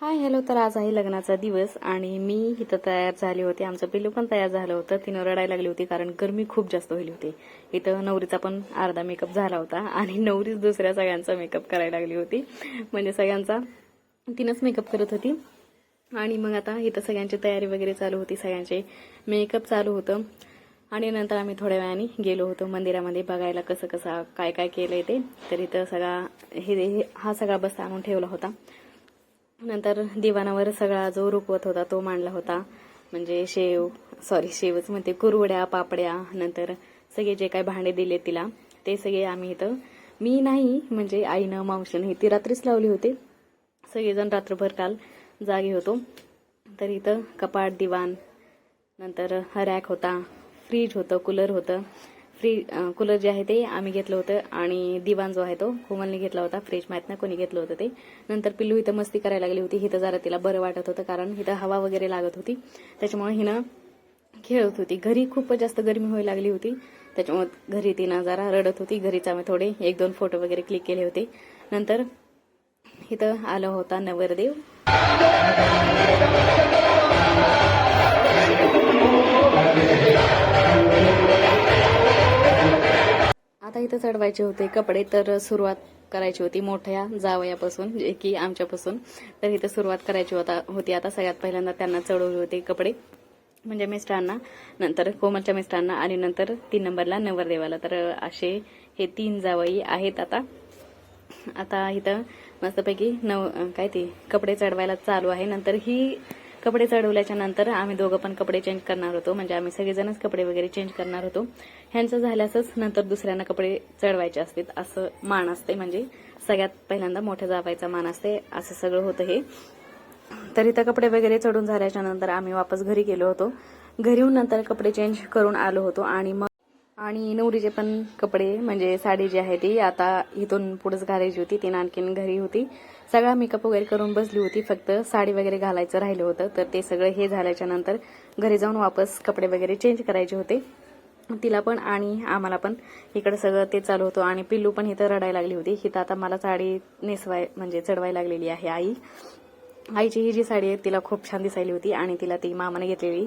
Hi hello तर आज आहे लग्नाचा दिवस आणि मी इथं तयार झाली होती. आमचं पिल्लू पण तयार झालं होतं. तिनं रडायला लागली होती कारण गरमी खूप जास्त होईल होती. इथं नवरीचा पण अर्धा मेकअप झाला होता आणि नवरीच दुसऱ्या सगळ्यांचा मेकअप करायला लागली होती. म्हणजे सगळ्यांचा तिनंच मेकअप करत होती. आणि मग आता इथं सगळ्यांची तयारी वगैरे चालू होती. सगळ्यांचे मेकअप चालू होतं. आणि नंतर आम्ही थोड्या वेळाने गेलो होतो मंदिरामध्ये बघायला कसं कसं काय काय केलंय ते. तर इथं सगळा हे हे- हा सगळा बस्ता आणून ठेवला होता. नंतर दिवाणावर सगळा जो रुकवत होता तो मांडला होता. म्हणजे शेव सॉरी शेवच म्हणते कुरवड्या पापड्या नंतर सगळे जे काय भांडे दिले तिला ते सगळे आम्ही इथं मी नाही म्हणजे आईनं मावशीनं ही ती रात्रीच लावली होती. सगळेजण रात्रभर काल जागे होतो. तर इथं कपाट दिवाण नंतर रॅक होता फ्रीज होतं कूलर होतं. फ्री कूलर जे आहे ते आम्ही घेतलं होतं. आणि दिवाण जो आहे तो कोमलने घेतला होता. फ्रीज माहीत नाही कोणी घेतलं होतं ते. नंतर पिल्लू इथं मस्ती करायला लागली होती. इथं जरा तिला बरं वाटत होतं कारण इथं हवा वगैरे लागत होती. त्याच्यामुळे हिनं खेळत होती. घरी खूपच जास्त गरमी व्हायला लागली होती. त्याच्यामुळे घरी तिनं जरा रडत होती. घरीच आम्ही थोडे एक दोन फोटो वगैरे क्लिक केले होते. नंतर इथं आला होता नवरदेव. आता इथं चढवायचे होते कपडे तर सुरुवात करायची होती मोठ्या जावयापासून जे की आमच्यापासून. तर इथं सुरुवात करायची होता होती. आता सगळ्यात पहिल्यांदा त्यांना चढवले होते कपडे म्हणजे मिस्टरांना. नंतर कोमलच्या मिस्टरांना आणि नंतर तीन नंबरला नवरदेवाला. तर असे हे तीन जावई आहेत आता. आता इथं मस्तपैकी नव काय ते कपडे चढवायला चालू आहे. नंतर ही कपडे चढवल्याच्या नंतर आम्ही दोघं पण कपडे चेंज करणार होतो. म्हणजे आम्ही सगळेजणच कपडे वगैरे चेंज करणार होतो. ह्यांचं झाल्यासच नंतर दुसऱ्यांना कपडे चढवायचे असतात असं मान असते. म्हणजे सगळ्यात पहिल्यांदा मोठ्या जावायचा मान असते. असं सगळं होतं हे. तर इथं कपडे वगैरे चढून झाल्याच्यानंतर आम्ही वापस घरी गेलो होतो. घरी येऊन नंतर कपडे चेंज करून आलो होतो आणि मग आणि नवरीचे पण कपडे म्हणजे साडी जी आहे ती आता इथून पुढेच घालायची होती. ती आणखीन घरी होती. सगळा मेकअप वगैरे करून बसली होती. फक्त साडी वगैरे घालायचं राहिलं होतं. तर ते सगळं हे झाल्याच्यानंतर घरी जाऊन वापस कपडे वगैरे चेंज करायचे होते. तिला पण आणि आम्हाला पण. इकडे सगळं ते चालू होतं. आणि पिल्लू पण इथं रडायला लागली होती. इथं आता मला साडी नेसवाय म्हणजे चढवाय लागलेली आहे आई. आईची ही जी साडी आहे तिला खूप छान दिसायली होती आणि तिला ती मामाने घेतलेली.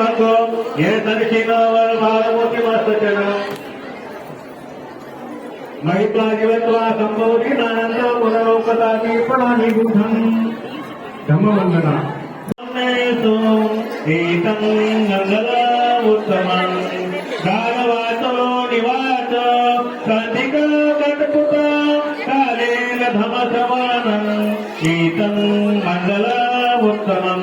ಬಂದು ಏನ್ ತನಿಖೆಯಿಂದ ಅವರ ಭಾರಮೂರ್ತಿ ಮಾಡ್ತೇನೆ ಮಹಿತ್ವಾ ಜೀವತ್ವ ಸಂಭವಿಸಿ ನಾನಂದ ಪುನರೋಪದಾಗಿ ಪುನಾನಿಬುಧಂ ಧಮ್ಮವಂದನ ಏತಂ ನಂದಲ ಉತ್ತಮಂ ಗಾನವಾತೋ ನಿವಾತ ಸಂಧಿಕ ಕಟಪುತ ಕಾಲೇನ ಧಮ ಸಮಾನಂ ಏತಂ ಮಂಗಲ ಉತ್ತಮಂ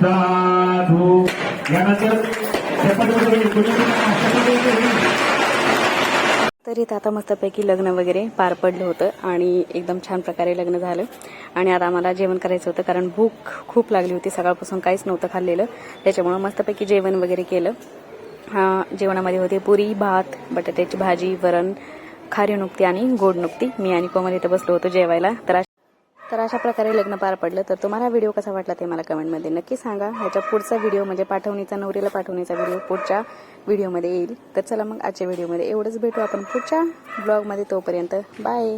साधू. यानंतर तर इथं आता मस्तपैकी लग्न वगैरे पार पडलं होतं आणि एकदम छान प्रकारे लग्न झालं. आणि आता आम्हाला जेवण करायचं होतं कारण भूक खूप लागली होती. सकाळपासून काहीच नव्हतं खाल्लेलं. त्याच्यामुळं मस्तपैकी जेवण वगैरे केलं. हा जेवणामध्ये होते पुरी भात बटाट्याची भाजी वरण खारी नुकती आणि गोड नुकती. मी आणि कोमल इथं बसलो होतो जेवायला. तर तर अशा प्रकारे लग्न पार पडलं. तर तुम्हाला व्हिडिओ कसा वाटला ते मला कमेंटमध्ये नक्की सांगा. ह्याच्या पुढचा व्हिडिओ म्हणजे पाठवणीचा नवरीला पाठवणीचा व्हिडिओ पुढच्या व्हिडिओमध्ये येईल. तर चला मग आजच्या व्हिडिओमध्ये एवढंच भेटू आपण पुढच्या ब्लॉगमध्ये तोपर्यंत. बाय